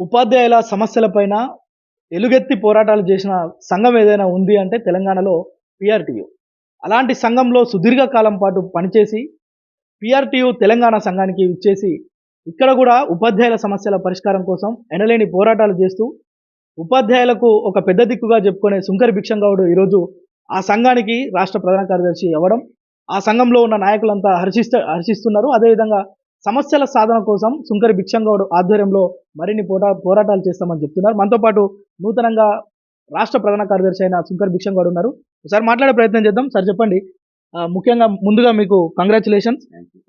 ఉపాధ్యాయుల సమస్యలపైన ఎలుగెత్తి పోరాటాలు చేసిన సంఘం ఏదైనా ఉంది అంటే తెలంగాణలో పిఆర్టీయు. అలాంటి సంఘంలో సుదీర్ఘకాలం పాటు పనిచేసి పిఆర్టీయు తెలంగాణ సంఘానికి ఇచ్చేసి ఇక్కడ కూడా ఉపాధ్యాయుల సమస్యల పరిష్కారం కోసం ఎనలేని పోరాటాలు చేస్తూ ఉపాధ్యాయులకు ఒక పెద్ద దిక్కుగా చెప్పుకునే సుంకరి భిక్షంగౌడు ఈరోజు ఆ సంఘానికి రాష్ట్ర ప్రధాన కార్యదర్శి అవ్వడం. ఆ సంఘంలో ఉన్న నాయకులంతా హర్షిస్త హర్షిస్తున్నారు. అదేవిధంగా సమస్యల సాధన కోసం సుంకరి భిక్షంగౌడ్ ఆధ్వర్యంలో మరిన్ని పోరా పోరాటాలు చేస్తామని చెప్తున్నారు. మనతో పాటు నూతనంగా రాష్ట్ర ప్రధాన కార్యదర్శి అయిన సుంకర్ భిక్షంగౌడ్ ఉన్నారు. ఒకసారి మాట్లాడే ప్రయత్నం చేద్దాం. సార్ చెప్పండి. ముఖ్యంగా ముందుగా మీకు కంగ్రాచులేషన్స్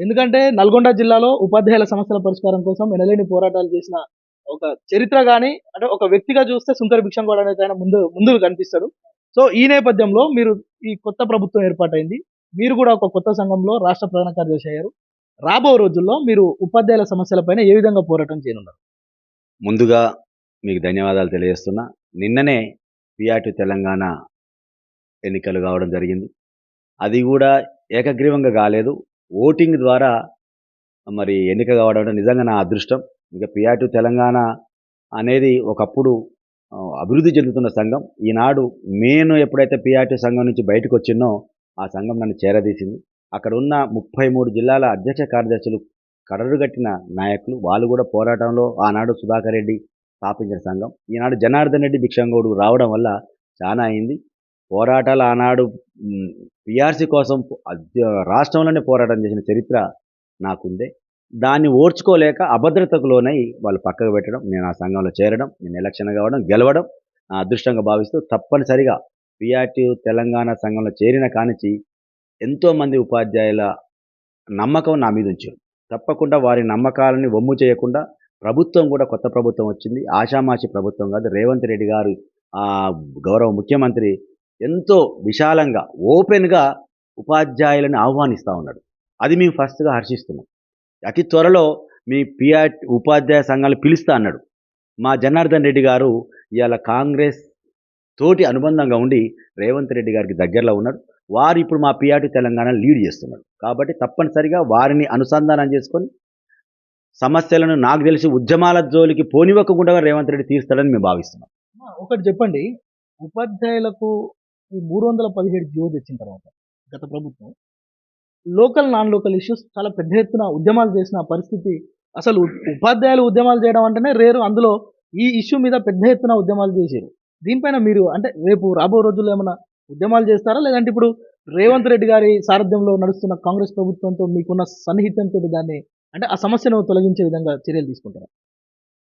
ఎందుకంటే నల్గొండ జిల్లాలో ఉపాధ్యాయుల సమస్యల పరిష్కారం కోసం ఎనలేని పోరాటాలు చేసిన ఒక చరిత్ర కానీ అంటే ఒక వ్యక్తిగా చూస్తే సుంకర్ భిక్షంగౌడ్ అనేది ఆయన ముందు ముందుకు కనిపిస్తాడు. సో ఈ నేపథ్యంలో మీరు ఈ కొత్త ప్రభుత్వం ఏర్పాటైంది. మీరు కూడా ఒక కొత్త సంఘంలో రాష్ట్ర ప్రధాన కార్యదర్శి అయ్యారు. రాబో రోజుల్లో మీరు ఉపాధ్యాయుల సమస్యలపైన ఏ విధంగా పోరాటం చేయనున్నారు? ముందుగా మీకు ధన్యవాదాలు తెలియజేస్తున్నా. నిన్ననే పిఆర్టీ తెలంగాణ ఎన్నికలు కావడం జరిగింది. అది కూడా ఏకగ్రీవంగా కాలేదు. ఓటింగ్ ద్వారా మరి ఎన్నిక కావడం నిజంగా నా అదృష్టం. ఇక పిఆర్టీ తెలంగాణ అనేది ఒకప్పుడు అభివృద్ధి చెందుతున్న సంఘం. ఈనాడు నేను ఎప్పుడైతే పిఆర్టీ సంఘం నుంచి బయటకు వచ్చినో ఆ సంఘం నన్ను చేరదీసింది. అక్కడున్న ముప్పై మూడు జిల్లాల అధ్యక్ష కార్యదర్శులు కడరుగట్టిన నాయకులు. వాళ్ళు కూడా పోరాటంలో ఆనాడు సుధాకర్ రెడ్డి స్థాపించిన సంఘం. ఈనాడు జనార్దన్ రెడ్డి భిక్షంగోడు రావడం వల్ల చాలా అయింది. పోరాటాలు ఆనాడు పిఆర్సీ కోసం రాష్ట్రంలోనే పోరాటం చేసిన చరిత్ర నాకుందే. దాన్ని ఓర్చుకోలేక అభద్రతకు లోనై వాళ్ళు పక్కకు పెట్టడం నేను ఆ సంఘంలో చేరడం నేను ఎలక్షన్ కావడం గెలవడం నా అదృష్టంగా భావిస్తూ తప్పనిసరిగా పిఆర్టీ తెలంగాణ సంఘంలో చేరిన కానించి ఎంతోమంది ఉపాధ్యాయుల నమ్మకం నా మీద ఉంచారు. తప్పకుండా వారి నమ్మకాలని వమ్ము చేయకుండా ప్రభుత్వం కూడా కొత్త ప్రభుత్వం వచ్చింది. ఆషామాషి ప్రభుత్వం కాదు రేవంత్ రెడ్డి గారు గౌరవ ముఖ్యమంత్రి ఎంతో విశాలంగా ఓపెన్గా ఉపాధ్యాయులను ఆహ్వానిస్తూ ఉన్నాడు. అది మేము ఫస్ట్గా హర్షిస్తున్నాం. అతి త్వరలో మీ పిఆర్ ఉపాధ్యాయ సంఘాలు పిలుస్తా అన్నాడు. మా జనార్దన్ రెడ్డి గారు ఇవాళ కాంగ్రెస్ తోటి అనుబంధంగా ఉండి రేవంత్ రెడ్డి గారికి దగ్గరలో ఉన్నాడు. వారు ఇప్పుడు మా పిఆర్టీ తెలంగాణ లీడ్ చేస్తున్నారు. కాబట్టి తప్పనిసరిగా వారిని అనుసంధానం చేసుకొని సమస్యలను నాకు తెలిసి ఉద్యమాల జోలికి పోనివ్వకుండా రేవంత్ రెడ్డి తీరుస్తాడని మేము భావిస్తున్నాం. ఒకటి చెప్పండి. ఉపాధ్యాయులకు ఈ మూడు వందల పదిహేడు జియో తెచ్చిన తర్వాత గత ప్రభుత్వం లోకల్ నాన్ లోకల్ ఇష్యూస్ చాలా పెద్ద ఎత్తున ఉద్యమాలు చేసిన పరిస్థితి అసలు ఉపాధ్యాయులు ఉద్యమాలు చేయడం అంటేనే రేరు. అందులో ఈ ఇష్యూ మీద పెద్ద ఎత్తున ఉద్యమాలు చేశారు. దీనిపైన మీరు అంటే రేపు రాబో రోజుల్లో ఏమైనా ఉద్యమాలు చేస్తారా? లేదంటే ఇప్పుడు రేవంత్ రెడ్డి గారి సారథ్యంలో నడుస్తున్న కాంగ్రెస్ ప్రభుత్వంతో మీకున్న సన్నిహితంతో దాన్ని అంటే ఆ సమస్యను తొలగించే విధంగా చర్యలు తీసుకుంటారా?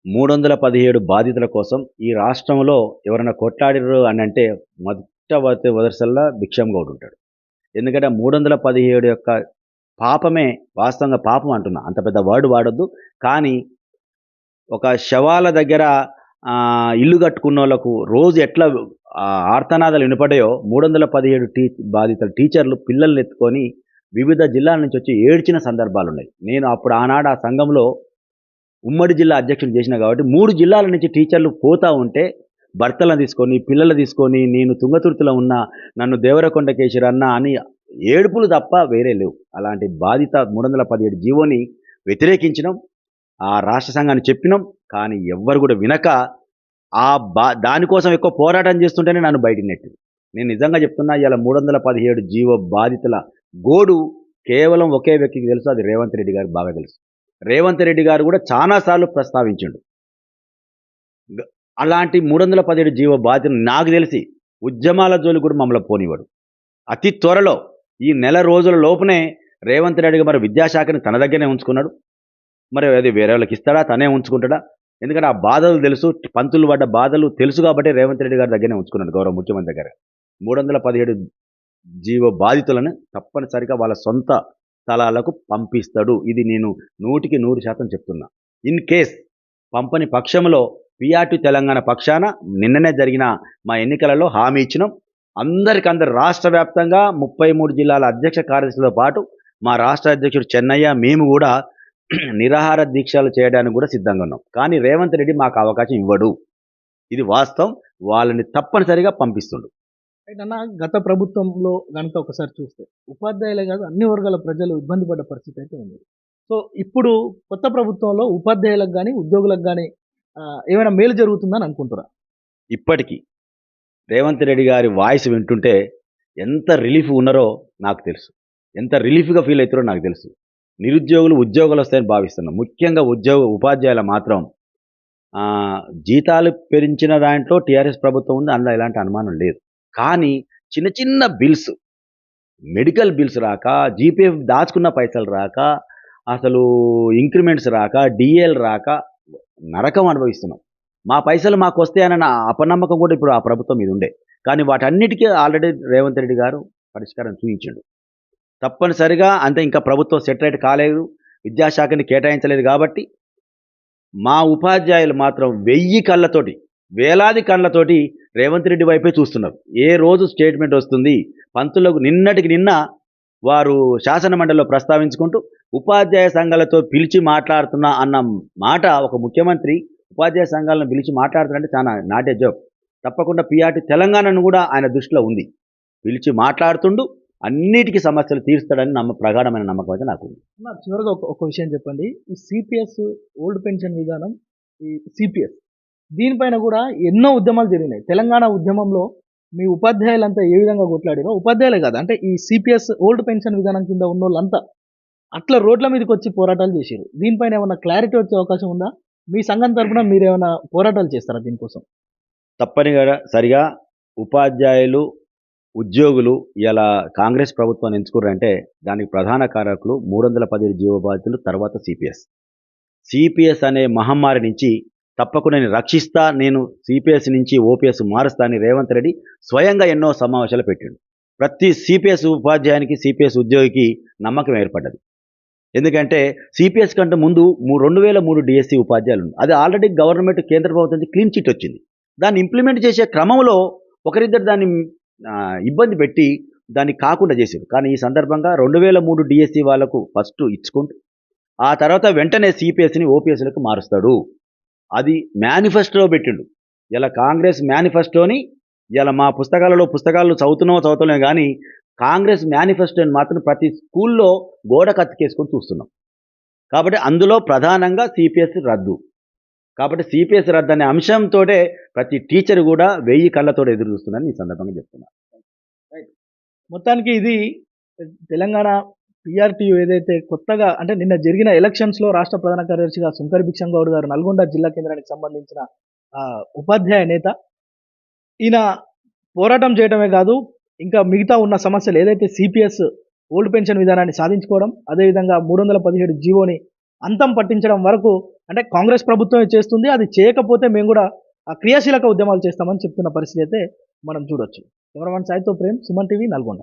మూడు వందల పదిహేడు బాధితుల కోసం ఈ రాష్ట్రంలో ఎవరైనా కొట్లాడిరు అని అంటే మొదట వదర్సల్లా భిక్షం గౌడ్ ఉంటాడు. ఎందుకంటే మూడు వందల పదిహేడు యొక్క పాపమే వాస్తవంగా పాపం అంటున్నా. అంత పెద్ద వర్డ్ వాడొద్దు. కానీ ఒక శవాల దగ్గర ఇల్లు కట్టుకున్న వాళ్ళకు రోజు ఎట్లా ఆర్తనాదాలు వినపడాయో మూడు వందల పదిహేడు టీ బాధితుల టీచర్లు పిల్లల్ని ఎత్తుకొని వివిధ జిల్లాల నుంచి వచ్చి ఏడ్చిన సందర్భాలు ఉన్నాయి నేను అప్పుడు ఆనాడు ఆ సంఘంలో ఉమ్మడి జిల్లా అధ్యక్షుడు చేసిన కాబట్టి మూడు జిల్లాల నుంచి టీచర్లు పోతా ఉంటే భర్తలను తీసుకొని పిల్లలు తీసుకొని నేను తుంగతుర్తిలో ఉన్నా నన్ను దేవరకొండ కేశరన్న అని ఏడుపులు తప్ప వేరే లేవు. అలాంటి బాధిత మూడు వందల పదిహేడు జీవోని వ్యతిరేకించడం ఆ రాష్ట్ర సంఘాన్ని చెప్పినాం. కానీ ఎవ్వరు కూడా వినక ఆ బా దానికోసం ఎక్కువ పోరాటం చేస్తుంటేనే నన్ను బయట నెట్టింది నేను నిజంగా చెప్తున్నా ఇవాళ మూడు వందల పదిహేడు జీవో బాధితుల గోడు కేవలం ఒకే వ్యక్తికి తెలుసు అది రేవంత్ రెడ్డి గారు బాగా తెలుసు. రేవంత్ రెడ్డి గారు కూడా చాలాసార్లు ప్రస్తావించిండు. అలాంటి మూడు వందల పదిహేడు జీవ బాధ్యత నాకు తెలిసి ఉద్యమాల జోలి కూడా మమ్మల్ని పోనివాడు అతి త్వరలో ఈ నెల రోజుల లోపునే రేవంత్ రెడ్డి గారు మరి విద్యాశాఖని తన దగ్గరనే ఉంచుకున్నాడు. మరి అది వేరే వాళ్ళకి ఇస్తాడా? తనే ఉంచుకుంటాడా? ఎందుకంటే ఆ బాధలు తెలుసు పంతులు పడ్డ బాధలు తెలుసు కాబట్టి రేవంత్ రెడ్డి గారి దగ్గరనే ఉంచుకున్నాడు గౌరవ ముఖ్యమంత్రి దగ్గర. మూడు వందల పదిహేడు జీవ బాధితులను తప్పనిసరిగా వాళ్ళ సొంత స్థలాలకు పంపిస్తాడు. ఇది నేను నూటికి నూరు శాతం చెప్తున్నా. ఇన్ కేస్ పంపని పక్షంలో పిఆర్టీ తెలంగాణ పక్షాన నిన్ననే జరిగిన మా ఎన్నికలలో హామీ ఇచ్చినాం. అందరికందరు రాష్ట్ర వ్యాప్తంగా ముప్పై మూడు జిల్లాల అధ్యక్ష కార్యదర్శులతో పాటు మా రాష్ట్ర అధ్యక్షుడు చెన్నయ్య మేము కూడా నిరాహార దీక్షలు చేయడానికి కూడా సిద్ధంగా ఉన్నాం. కానీ రేవంత్ రెడ్డి మాకు అవకాశం ఇవ్వడు. ఇది వాస్తవం. వాళ్ళని తప్పనిసరిగా పంపిస్తుండు. అయితే అన్న గత ప్రభుత్వంలో కనుక ఒకసారి చూస్తే ఉపాధ్యాయులే కాదు అన్ని వర్గాల ప్రజలు ఇబ్బంది పడ్డ పరిస్థితి అయితే ఉంది. సో ఇప్పుడు కొత్త ప్రభుత్వంలో ఉపాధ్యాయులకు కానీ ఉద్యోగులకు కానీ ఏమైనా మేలు జరుగుతుందని అనుకుంటురా ఇప్పటికీ రేవంత్ రెడ్డి గారి వాయిస్ వింటుంటే ఎంత రిలీఫ్ ఉన్నారో నాకు తెలుసు. ఎంత రిలీఫ్గా ఫీల్ అవుతారో నాకు తెలుసు. నిరుద్యోగులు ఉద్యోగాలు వస్తాయని భావిస్తున్నాం. ముఖ్యంగా ఉద్యోగ ఉపాధ్యాయుల మాత్రం జీతాలు పెంచిన దాంట్లో టీఆర్ఎస్ ప్రభుత్వం ఉంది. అందులో ఎలాంటి అనుమానం లేదు. కానీ చిన్న చిన్న బిల్స్ మెడికల్ బిల్స్ రాక జీపీఎఫ్ దాచుకున్న పైసలు రాక అసలు ఇంక్రిమెంట్స్ రాక డిఎల్ రాక నరకం అనుభవిస్తున్నాం. మా పైసలు మాకు వస్తాయన్న అపనమ్మకం కూడా ఇప్పుడు ఆ ప్రభుత్వం మీద ఉండే. కానీ వాటన్నిటికీ ఆల్రెడీ రేవంత్ రెడ్డి గారు పరిష్కారం చూపించాడు. తప్పనిసరిగా అంతే ఇంకా ప్రభుత్వం సెటిలైట్ కాలేదు విద్యాశాఖని కేటాయించలేదు కాబట్టి మా ఉపాధ్యాయులు మాత్రం వెయ్యి కళ్ళతోటి వేలాది కళ్ళతోటి రేవంత్ రెడ్డి వైపే చూస్తున్నారు. ఏ రోజు స్టేట్మెంట్ వస్తుంది? పంతులకు నిన్నటికి నిన్న వారు శాసన మండలిలో ప్రస్తావించుకుంటూ ఉపాధ్యాయ సంఘాలతో పిలిచి మాట్లాడుతున్నా అన్న మాట ఒక ముఖ్యమంత్రి ఉపాధ్యాయ సంఘాలను పిలిచి మాట్లాడుతున్నారంటే చాలా నాటే జోక్. తప్పకుండా పిఆర్టీ తెలంగాణను కూడా ఆయన దృష్టిలో ఉంది. పిలిచి మాట్లాడుతుండు అన్నిటికీ సమస్యలు తీరుస్తాడని నమ్మ ప్రగాఢమైన నమ్మకం అయితే నాకు చివరిగా ఒక ఒక విషయం చెప్పండి. ఈ సిపిఎస్ ఓల్డ్ పెన్షన్ విధానం ఈ సిపిఎస్ దీనిపైన కూడా ఎన్నో ఉద్యమాలు జరిగినాయి. తెలంగాణ ఉద్యమంలో మీ ఉపాధ్యాయులంతా ఏ విధంగా కొట్లాడారో ఉపాధ్యాయులే కాదు అంటే ఈ సిపిఎస్ ఓల్డ్ పెన్షన్ విధానం కింద ఉన్న వాళ్ళంతా అట్లా రోడ్ల మీదకి వచ్చి పోరాటాలు చేశారు దీనిపైన ఏమైనా క్లారిటీ వచ్చే అవకాశం ఉందా? మీ సంఘం తరపున మీరు ఏమైనా పోరాటాలు చేస్తారా దీనికోసం? తప్పనిగా సరిగా ఉపాధ్యాయులు ఉద్యోగులు ఇలా కాంగ్రెస్ ప్రభుత్వాన్ని ఎంచుకున్నారంటే దానికి ప్రధాన కారకులు మూడు వందల పదిహేడు జీవో బాధితులు తర్వాత సిపిఎస్. సిపిఎస్ అనే మహమ్మారి నుంచి తప్పకుండా నేను రక్షిస్తా నేను సిపిఎస్ నుంచి ఓపీఎస్ మారుస్తా అని రేవంత్ రెడ్డి స్వయంగా ఎన్నో సమావేశాలు పెట్టిండు. ప్రతి సిపిఎస్ ఉపాధ్యాయునికి సిపిఎస్ ఉద్యోగికి నమ్మకం ఏర్పడ్డది. ఎందుకంటే సిపిఎస్ కంటే ముందు మూ రెండు వేల మూడు డిఎస్సి ఉపాధ్యాయులు అది ఆల్రెడీ గవర్నమెంట్ కేంద్ర ప్రభుత్వం నుంచి క్లీన్ చిట్ వచ్చింది. దాన్ని ఇంప్లిమెంట్ చేసే క్రమంలో ఒకరిద్దరు దాన్ని ఇబ్బంది పెట్టి దాన్ని కాకుండా చేశారు. కానీ ఈ సందర్భంగా రెండు వేల మూడు డిఎస్సి వాళ్ళకు ఫస్ట్ ఇచ్చుకుంటూ ఆ తర్వాత వెంటనే సిపిఎస్ని ఓపీఎస్లకు మారుస్తాడు. అది మేనిఫెస్టో పెట్టిండు. ఇలా కాంగ్రెస్ మేనిఫెస్టోని ఇలా మా పుస్తకాలలో పుస్తకాలు చదువుతున్నామో చదువుతున్నాం కానీ కాంగ్రెస్ మేనిఫెస్టోని మాత్రం ప్రతి స్కూల్లో గోడ కత్తికేసుకొని చూస్తున్నాం. కాబట్టి అందులో ప్రధానంగా సిపిఎస్ రద్దు. కాబట్టి సిపిఎస్ రద్దు అనే అంశంతో ప్రతి టీచర్ కూడా వెయ్యి కళ్ళతో ఎదురు చూస్తుందని ఈ సందర్భంగా చెప్తున్నాను మొత్తానికి ఇది తెలంగాణ పిఆర్టీయు ఏదైతే కొత్తగా అంటే నిన్న జరిగిన ఎలక్షన్స్లో రాష్ట్ర ప్రధాన కార్యదర్శిగా శంకర్ భిక్షం గౌడ్ గారు నల్గొండ జిల్లా కేంద్రానికి సంబంధించిన ఉపాధ్యాయ నేత. ఈయన పోరాటం చేయడమే కాదు ఇంకా మిగతా ఉన్న సమస్యలు ఏదైతే సిపిఎస్ ఓల్డ్ పెన్షన్ విధానాన్ని సాధించుకోవడం అదేవిధంగా మూడు వందల పదిహేడు జీవోని అంతం పట్టించడం వరకు అంటే కాంగ్రెస్ ప్రభుత్వమే చేస్తుంది అది చేయకపోతే మేము కూడా ఆ క్రియాశీలక ఉద్యమాలు చేస్తామని చెప్తున్న పరిస్థితి అయితే మనం చూడొచ్చు. కెమెరామన్ సాయితో ప్రేమ్ సుమన్ టీవీ నల్గొండ.